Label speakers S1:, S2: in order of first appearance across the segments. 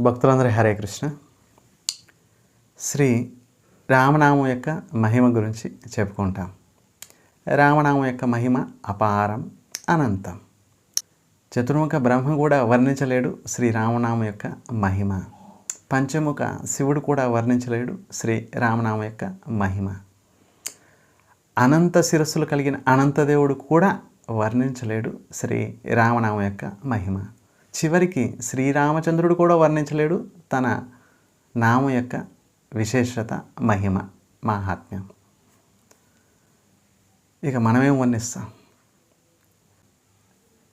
S1: భక్తులందరూ హరే కృష్ణ. శ్రీ రామనామం యొక్క మహిమ గురించి చెప్పుకుంటాం. రామనామం యొక్క మహిమ అపారం అనంతం. చతుర్ముఖ బ్రహ్మ కూడా వర్ణించలేడు శ్రీ రామనామం యొక్క మహిమ. పంచముఖ శివుడు కూడా వర్ణించలేడు శ్రీ రామనామం యొక్క మహిమ. అనంత శిరస్సులు కలిగిన అనంతదేవుడు కూడా వర్ణించలేడు శ్రీ రామనామం యొక్క మహిమ. చివరికి శ్రీరామచంద్రుడు కూడా వర్ణించలేడు. తన నామం యొక్క విశేషత మహిమ మాహాత్మ్యం. ఇక మనమేం వర్ణిస్తాం?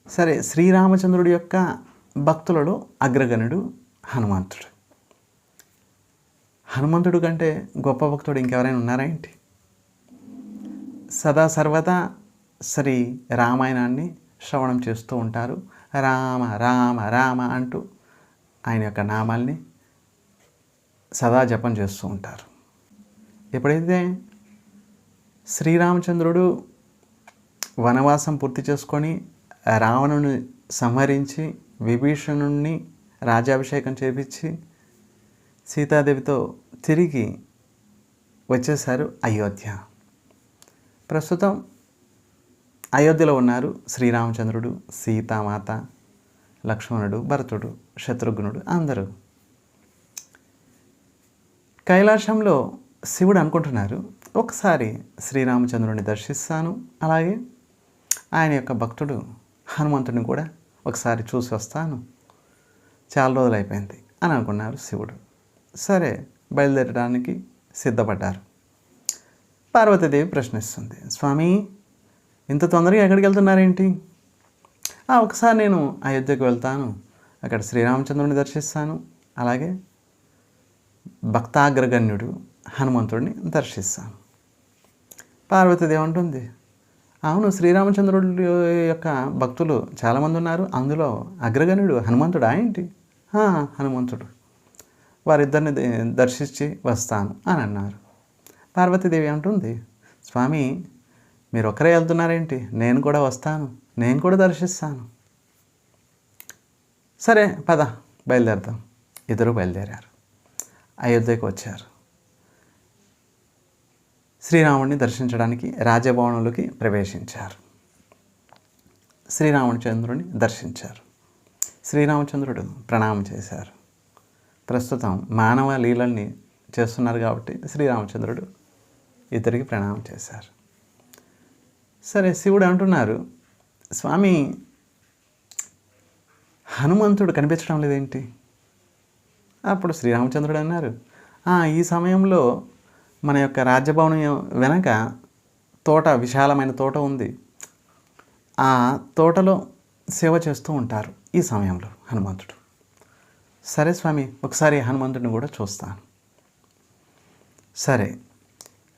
S1: సరే శ్రీరామచంద్రుడి యొక్క భక్తులలో అగ్రగణుడు హనుమంతుడు. హనుమంతుడు కంటే గొప్ప భక్తుడు ఇంకెవరైనా ఉన్నారా ఏంటి? సదా సర్వదా శ్రీ రామాయణాన్ని శ్రవణం చేస్తూ ఉంటారు. రామ రామ రామ అంటూ ఆయన యొక్క నామాల్ని సదా జపం చేస్తూ ఉంటారు. ఎప్పుడైతే శ్రీరామచంద్రుడు వనవాసం పూర్తి చేసుకొని రావణుని సంహరించి విభీషణుణ్ణి రాజాభిషేకం చేపించి సీతాదేవితో తిరిగి వచ్చేశారు అయోధ్య. ప్రస్తుతం అయోధ్యలో ఉన్నారు శ్రీరామచంద్రుడు సీతామాత లక్ష్మణుడు భరతుడు శత్రుఘ్నుడు అందరూ. కైలాసంలో శివుడు అనుకుంటున్నారు ఒకసారి శ్రీరామచంద్రుడిని దర్శిస్తాను. అలాగే ఆయన యొక్క భక్తుడు హనుమంతుడిని కూడా ఒకసారి చూసి వస్తాను. చాలా రోజులు అయిపోయింది అని అనుకున్నారు శివుడు. సరే బయలుదేరడానికి సిద్ధపడ్డారు. పార్వతీదేవి ప్రశ్నిస్తుంది స్వామి ఇంత తొందరగా ఎక్కడికి వెళ్తున్నారేంటి? ఒకసారి నేను అయోధ్యకు వెళ్తాను. అక్కడ శ్రీరామచంద్రుని దర్శిస్తాను. అలాగే భక్తాగ్రగణ్యుడు హనుమంతుడిని దర్శిస్తాను. పార్వతీదేవి అంటుంది అవును శ్రీరామచంద్రుడి యొక్క భక్తులు చాలామంది ఉన్నారు. అందులో అగ్రగణ్యుడు హనుమంతుడా ఏంటి? హనుమంతుడు. వారిద్దరిని దర్శించి వస్తాను అని అన్నారు. పార్వతీదేవి అంటుంది స్వామి మీరు ఒకరే వెళ్తున్నారేంటి? నేను కూడా వస్తాను. నేను కూడా దర్శిస్తాను. సరే పద బయలుదేరదాం. ఇద్దరు బయలుదేరారు. అయోధ్యకు వచ్చారు. శ్రీరాముడిని దర్శించడానికి రాజభవనంలోకి ప్రవేశించారు. శ్రీరామచంద్రుని దర్శించారు. శ్రీరామచంద్రుడు ప్రణామం చేశారు. ప్రస్తుతం మానవ లీలల్ని చేస్తున్నారు కాబట్టి శ్రీరామచంద్రుడు ఇద్దరికి ప్రణామం చేశారు. సరే శివుడు అంటున్నారు స్వామి హనుమంతుడు కనిపించడం లేదేంటి? అప్పుడు శ్రీరామచంద్రుడు అన్నారు ఈ సమయంలో మన యొక్క రాజ్యభవనం వెనక తోట విశాలమైన తోట ఉంది. ఆ తోటలో సేవ చేస్తూ ఉంటారు ఈ సమయంలో హనుమంతుడు. సరే స్వామి ఒకసారి హనుమంతుడిని కూడా చూస్తాను. సరే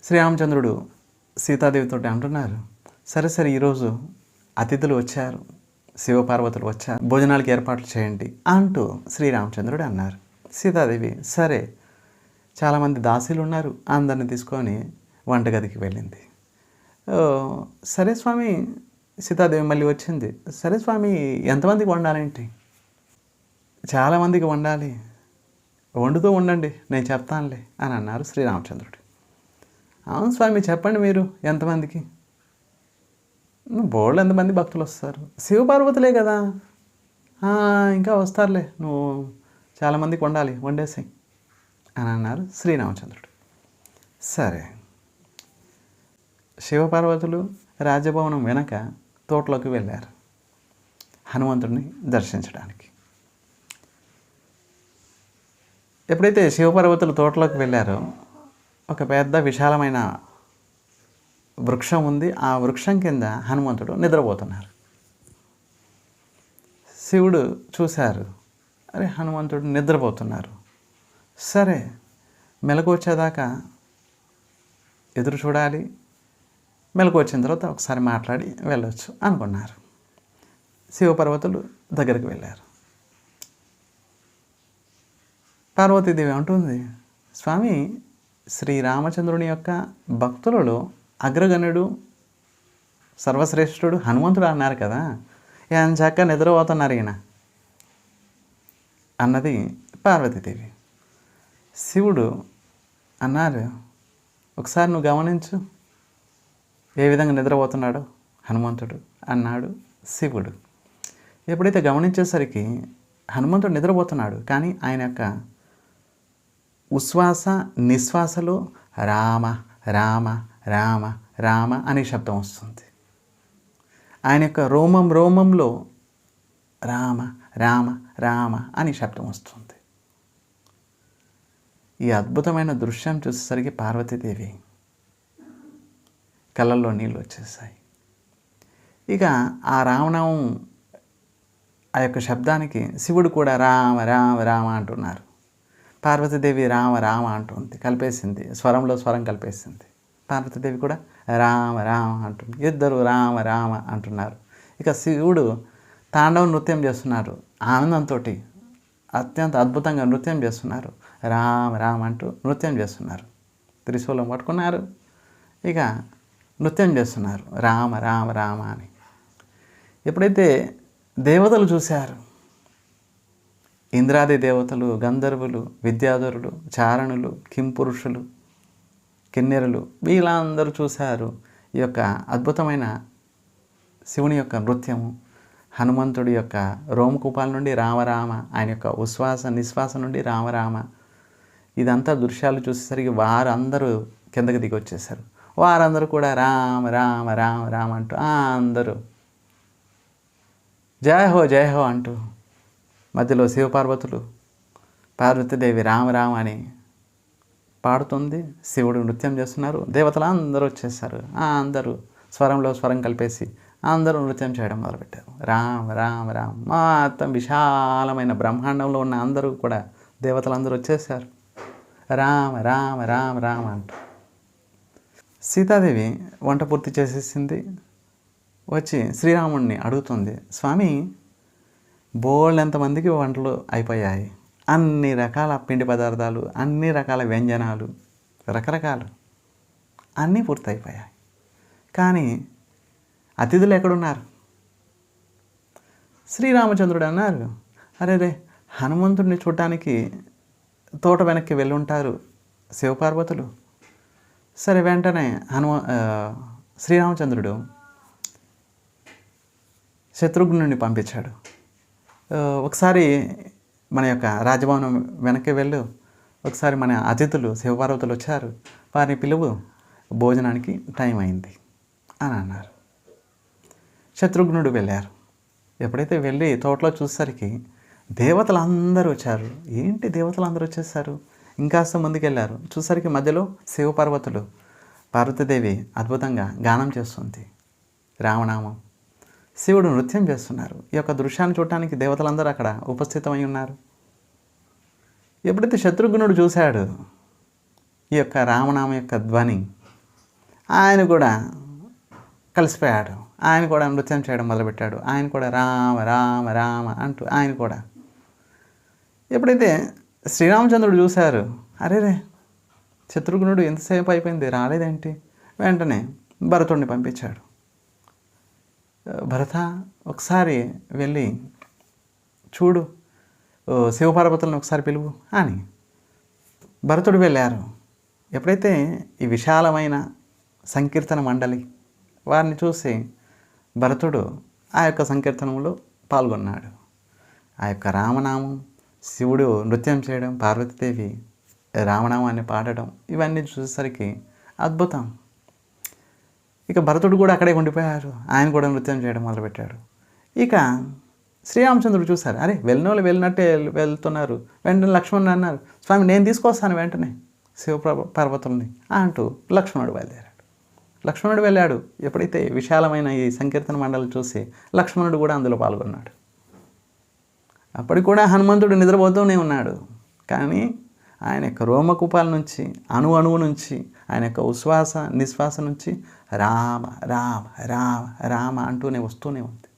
S1: శ్రీరామచంద్రుడు సీతాదేవితో అంటున్నారు సరే సరే ఈరోజు అతిథులు వచ్చారు శివపార్వతులు వచ్చారు భోజనాలకి ఏర్పాట్లు చేయండి అంటూ శ్రీరామచంద్రుడు అన్నారు. సీతాదేవి సరే చాలామంది దాసీలు ఉన్నారు అందరిని తీసుకొని వంటగదికి వెళ్ళింది. "ఓ, సరే స్వామి సీతాదేవి మళ్ళీ వచ్చింది. సరే స్వామి ఎంతమందికి వండాలేంటి? చాలామందికి వండాలి. వండుతూ ఉండండి నేను చెప్తానులే అని అన్నారు శ్రీరామచంద్రుడు. అవును స్వామి చెప్పండి మీరు ఎంతమందికి? బోళ్ళు ఎంతమంది భక్తులు వస్తారు? శివపార్వతులే కదా. ఇంకా వస్తారులే. నువ్వు చాలామందికి వండాలి. వండేసాయి అని అన్నారు శ్రీరామచంద్రుడు. సరే. శివపార్వతులు రాజభవనం వెనక తోటలోకి వెళ్ళారు హనుమంతుడిని దర్శించడానికి. ఎప్పుడైతే శివపార్వతులు తోటలోకి వెళ్ళారో ఒక పెద్ద విశాలమైన వృక్షం ఉంది. ఆ వృక్షం కింద హనుమంతుడు నిద్రపోతున్నారు. శివుడు చూశారు. అరే హనుమంతుడు నిద్రపోతున్నారు. సరే మెలకు వచ్చేదాకా ఎదురు చూడాలి. మెలకు వచ్చిన తర్వాత ఒకసారి మాట్లాడి వెళ్ళొచ్చు అనుకున్నారు. శివపర్వతులు దగ్గరికి వెళ్ళారు. పార్వతీదేవి అంటుంది స్వామి శ్రీరామచంద్రుని యొక్క భక్తులలో అగ్రగణుడు సర్వశ్రేష్ఠుడు హనుమంతుడు అన్నారు కదా. ఆయన చక్క నిద్రపోతున్నారు ఈయన. అన్నది పార్వతీదేవి. శివుడు అన్నారు ఒకసారి నువ్వు గమనించు ఏ విధంగా నిద్రపోతున్నాడో హనుమంతుడు అన్నాడు శివుడు. ఎప్పుడైతే గమనించేసరికి హనుమంతుడు నిద్రపోతున్నాడు కానీ ఆయన యొక్క ఉశ్వాస నిశ్వాసలో రామ రామ రామ రామ అనే శబ్దం వస్తుంది. ఆయన యొక్క రోమం రోమంలో రామ రామ రామ అనే శబ్దం వస్తుంది. ఈ అద్భుతమైన దృశ్యం చూసేసరికి పార్వతీదేవి కళ్ళల్లో నీళ్ళు వచ్చేసాయి. ఇక ఆ రామనామం ఆ యొక్క శబ్దానికి శివుడు కూడా రామ రామ రామ అంటున్నారు. పార్వతీదేవి రామ రామ అంటుంది. కలిపేసింది. స్వరంలో స్వరం కలిపేసింది. పార్వతీదేవి కూడా రామ రామ అంటుంది. ఇద్దరు రామ రామ అంటున్నారు. ఇక శివుడు తాండవ నృత్యం చేస్తున్నారు. ఆనందంతో అత్యంత అద్భుతంగా నృత్యం చేస్తున్నారు. రామ రామ అంటూ నృత్యం చేస్తున్నారు. త్రిశూలం పట్టుకున్నారు. ఇక నృత్యం చేస్తున్నారు. రామ రామ రామ అని. ఎప్పుడైతే దేవతలు చూశారు ఇంద్రాది దేవతలు గంధర్వులు విద్యాధరులు చారణులు కింపురుషులు కిన్నెరులు. వీళ్ళందరూ చూశారు ఈ యొక్క అద్భుతమైన శివుని యొక్క నృత్యము హనుమంతుడి యొక్క రోమకూపాల నుండి రామరామ ఆయన యొక్క ఉశ్వాస నిశ్వాస నుండి రామరామ. ఇదంతా దృశ్యాలు చూసేసరికి వారందరూ కిందకి దిగి వచ్చేసారు వారందరూ కూడా రామ రామ రామ రామ అంటూ అందరూ జయ హో జయ హో అంటూ మధ్యలో శివపార్వతులు పార్వతీదేవి రామ రామ అని పాడుతుంది శివుడు నృత్యం చేస్తున్నారు. దేవతలు అందరూ వచ్చేసారు అందరూ స్వరంలో స్వరం కలిపేసి అందరూ నృత్యం చేయడం మొదలుపెట్టారు. రామ రామ రామ్. మొత్తం విశాలమైన బ్రహ్మాండంలో ఉన్న అందరూ కూడా దేవతలు అందరూ వచ్చేసారు. రామ రామ రామ రామ అంటూ. సీతాదేవి వంట పూర్తి చేసేసింది. వచ్చి శ్రీరాముడిని అడుగుతుంది స్వామి బోల్డ్ ఎంతమందికి వంటలు అయిపోయాయి? అన్ని రకాల పిండి పదార్థాలు అన్ని రకాల వ్యంజనాలు రకరకాలు అన్నీ పూర్తయిపోయాయి. కానీ అతిథులు ఎక్కడున్నారు? శ్రీరామచంద్రుడు అన్నారు అరే రే హనుమంతుడిని చూడటానికి తోట వెనక్కి వెళ్ళుంటారు శివపార్వతులు. సరే వెంటనే హనుమ శ్రీరామచంద్రుడు శత్రుఘ్నుడిని పంపించాడు. ఒకసారి మన యొక్క రాజభవనం వెనక్కి వెళ్ళు. ఒకసారి మన అతిథులు శివపార్వతులు వచ్చారు. వారిని పిలువు. భోజనానికి టైం అయింది అని అన్నారు. శత్రుఘ్నుడు వెళ్ళారు. ఎప్పుడైతే వెళ్ళి తోటలో చూసేసరికి దేవతలు అందరూ వచ్చారు. ఏంటి దేవతలు అందరూ వచ్చేసారు? ఇంకాస్త ముందుకెళ్ళారు చూసరికి మధ్యలో శివపార్వతులు పార్వతీదేవి అద్భుతంగా గానం చేస్తుంది. రామనామం. శివుడు నృత్యం చేస్తున్నారు. ఈ యొక్క దృశ్యాన్ని చూడటానికి దేవతలందరూ అక్కడ ఉపస్థితమై ఉన్నారు. ఎప్పుడైతే శత్రుఘ్నుడు చూశాడు ఈ యొక్క రామనామ యొక్క ధ్వని ఆయన కూడా కలిసిపోయాడు. ఆయన కూడా నృత్యం చేయడం మొదలుపెట్టాడు. ఆయన కూడా రామ రామ రామ అంటూ ఆయన కూడా. ఎప్పుడైతే శ్రీరామచంద్రుడు చూశారు అరే రే శత్రుఘ్నుడు ఎంతసేపు అయిపోయింది రాలేదేంటి? వెంటనే భరతుడిని పంపించాడు. భరత ఒకసారి వెళ్ళి చూడు శివపార్వతులను ఒకసారి పిలువు అని. భరతుడు వెళ్ళారు. ఎప్పుడైతే ఈ విశాలమైన సంకీర్తన మండలి వారిని చూసి భరతుడు ఆ యొక్క సంకీర్తనంలో పాల్గొన్నాడు. ఆ యొక్క రామనామం శివుడు నృత్యం చేయడం పార్వతీదేవి రామనామాన్ని పాడడం ఇవన్నీ చూసేసరికి అద్భుతం. ఇక భరతుడు కూడా అక్కడే ఉండిపోయారు. ఆయన కూడా నృత్యం చేయడం మొదలుపెట్టాడు. ఇక శ్రీరామచంద్రుడు చూశారు. అరే వెళ్ళినోళ్ళు వెళ్ళినట్టే వెళ్తున్నారు. వెంటనే లక్ష్మణుడు అన్నారు స్వామి నేను తీసుకొస్తాను వెంటనే శివ పర్వతుల్ని అంటూ లక్ష్మణుడు బయలుదేరాడు. లక్ష్మణుడు వెళ్ళాడు. ఎప్పుడైతే విశాలమైన ఈ సంకీర్తన మండలి చూసి లక్ష్మణుడు కూడా అందులో పాల్గొన్నాడు. అప్పటికి కూడా హనుమంతుడు నిద్రపోతూనే ఉన్నాడు. కానీ ఆయన యొక్క రోమకూపాల నుంచి అణు అణువు నుంచి ఆయన యొక్క ఉశ్వాస నిశ్వాస నుంచి రామ రామ రామ రామ అంటూనే వస్తూనే ఉంది.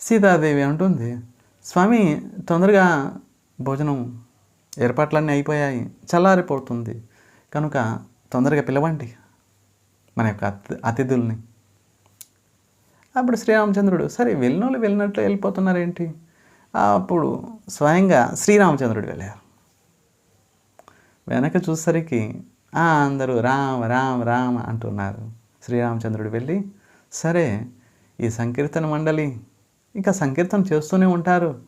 S1: సీతాదేవి అంటుంది స్వామి తొందరగా భోజనం ఏర్పాట్లన్నీ అయిపోయాయి చల్లారిపోతుంది. కనుక తొందరగా పిలవండి మన యొక్క అతి అతిథుల్ని. అప్పుడు శ్రీరామచంద్రుడు సరే వెళ్ళిన వాళ్ళు వెళ్ళినట్లు వెళ్ళిపోతున్నారేంటి? అప్పుడు స్వయంగా శ్రీరామచంద్రుడు వెళ్ళారు. వెనక చూసరికి అందరూ రామ రామ రామ అంటున్నారు. శ్రీరామచంద్రుడు వెళ్ళి సరే ఈ సంకీర్తన మండలి ఇంకా సంకీర్తన చేస్తూనే ఉంటారు.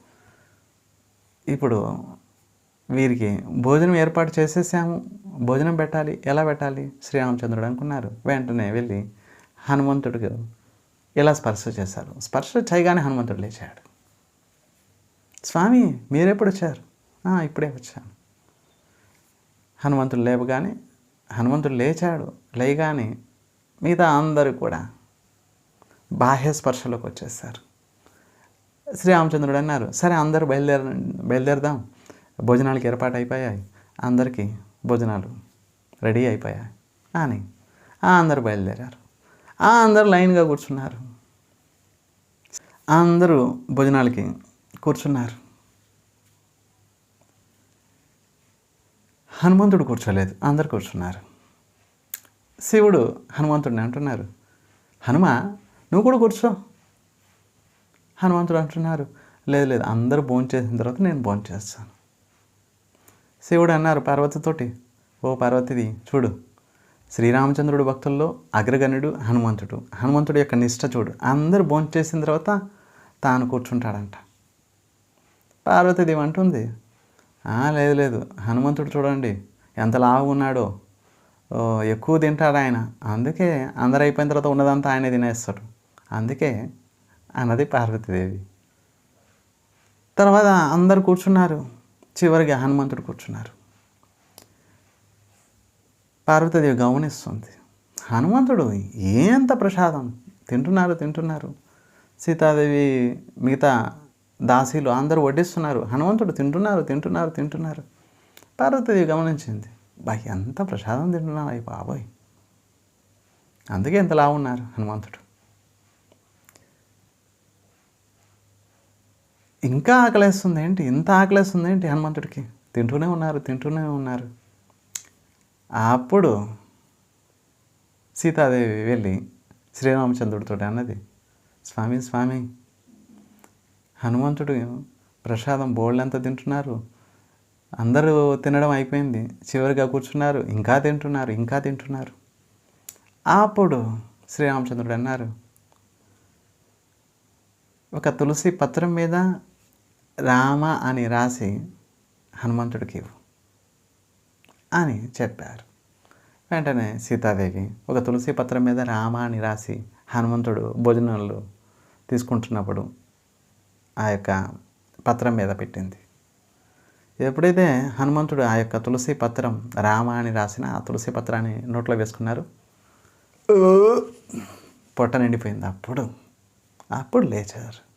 S1: ఇప్పుడు వీరికి భోజనం ఏర్పాటు చేసేసాము. భోజనం పెట్టాలి. ఎలా పెట్టాలి? శ్రీరామచంద్రుడు అనుకున్నారు. వెంటనే వెళ్ళి హనుమంతుడికి ఇలా స్పర్శ చేశారు. స్పర్శ చేయగానే హనుమంతుడు లేచాడు. స్వామి మీరెప్పుడు వచ్చారు ఇప్పుడే వచ్చాను. హనుమంతుడు లేవగానే హనుమంతుడు లేచాడు లేగానే మిగతా అందరూ కూడా బాహ్య స్పర్శలోకి వచ్చేసారు. శ్రీరామచంద్రుడు అన్నారు సరే అందరూ బయలుదేర బయలుదేరదాం. భోజనాలకి ఏర్పాటు అయిపోయాయి. అందరికీ భోజనాలు రెడీ అయిపోయాయి. అని అందరూ బయలుదేరారు. ఆ అందరూ లైన్గా కూర్చున్నారు. అందరూ భోజనాలకి కూర్చున్నారు. హనుమంతుడు కూర్చోలేదు అందరు కూర్చున్నారు. శివుడు హనుమంతుడిని అంటున్నారు. హనుమ నువ్వు కూడా కూర్చో. హనుమంతుడు అంటున్నారు. లేదు లేదు అందరూ భోంచేసిన తర్వాత నేను భోంచేస్తాను శివుడు అన్నారు పార్వతితోటి ఓ పార్వతిది చూడు. శ్రీరామచంద్రుడు భక్తుల్లో అగ్రగణ్యుడు హనుమంతుడు. హనుమంతుడు యొక్క నిష్ట చూడు. అందరూ భోంచేసిన తర్వాత తాను కూర్చుంటాడంట. పార్వతీదేవి అంటుంది "ఆ, లేదు లేదు. హనుమంతుడు చూడండి ఎంత లావుగా ఉన్నాడో ఓ, ఎక్కువ తింటాడు ఆయన అందుకే అందరు అయిపోయిన తర్వాత ఉన్నదంతా ఆయనే తినేస్తాడు. అందుకే అన్నది పార్వతీదేవి. తర్వాత అందరు కూర్చున్నారు. చివరికి హనుమంతుడు కూర్చున్నారు. పార్వతీదేవి గమనిస్తుంది. హనుమంతుడు ఏంత ప్రసాదం? తింటున్నారు తింటున్నారు. సీతాదేవి మిగతా దాసీలు అందరూ వడ్డిస్తున్నారు. హనుమంతుడు తింటున్నారు తింటున్నారు తింటున్నారు. పార్వతీదేవి గమనించింది. బా ఎంత ప్రసాదం తింటున్నారు అయ్యి బాబోయ్. అందుకే ఇంత ఉన్నారు హనుమంతుడు. ఇంకా ఆకలేస్తుంది ఏంటి? ఇంత ఆకలేస్తుంది ఏంటి హనుమంతుడికి? తింటూనే ఉన్నారు తింటూనే ఉన్నారు. అప్పుడు సీతాదేవి వెళ్ళి శ్రీరామచంద్రుడితో అన్నది స్వామి స్వామి హనుమంతుడు ప్రసాదం బోళ్ళంత తింటున్నారు. అందరూ తినడం అయిపోయింది. చివరిగా కూర్చున్నారు. ఇంకా తింటున్నారు. ఇంకా తింటున్నారు. అప్పుడు శ్రీరామచంద్రుడు అన్నారు ఒక తులసి పత్రం మీద రామ అని రాసి హనుమంతుడికి ఇవ్వు అని చెప్పారు. వెంటనే సీతాదేవి ఒక తులసి పత్రం మీద రామ అని రాసి హనుమంతుడు భోజనాలు తీసుకుంటున్నప్పుడు ఆ యొక్క పత్రం మీద పెట్టింది. ఎప్పుడైతే హనుమంతుడు ఆ యొక్క తులసి పత్రం రామ అని రాసిన ఆ తులసి పత్రాన్ని నోట్లో వేసుకున్నారు పొట్ట నిండిపోయింది. అప్పుడు అప్పుడు లేచారు.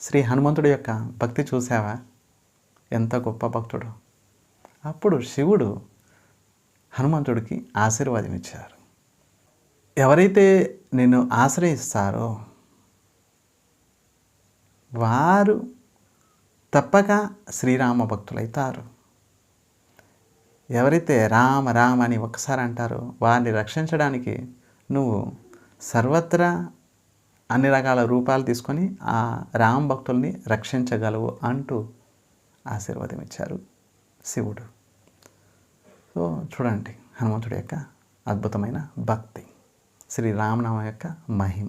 S1: శ్రీ హనుమంతుడి యొక్క భక్తి చూసావా ఎంత గొప్ప భక్తుడు. అప్పుడు శివుడు హనుమంతుడికి ఆశీర్వాదం ఇచ్చారు. ఎవరైతే నిన్ను ఆశ్రయిస్తారో వారు తప్పక శ్రీరామ భక్తులైతారు. ఎవరైతే రామ రామ అని ఒకసారి అంటారో వారిని రక్షించడానికి నువ్వు సర్వత్రా అన్ని రకాల రూపాలు తీసుకొని ఆ రామ భక్తుల్ని రక్షించగలవు అంటూ ఆశీర్వాదం ఇచ్చారు శివుడు. సో చూడండి హనుమంతుడి యొక్క అద్భుతమైన భక్తి శ్రీ రామనామ యొక్క మహిమ.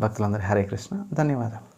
S1: భక్తులందరూ హరే కృష్ణ ధన్యవాదాలు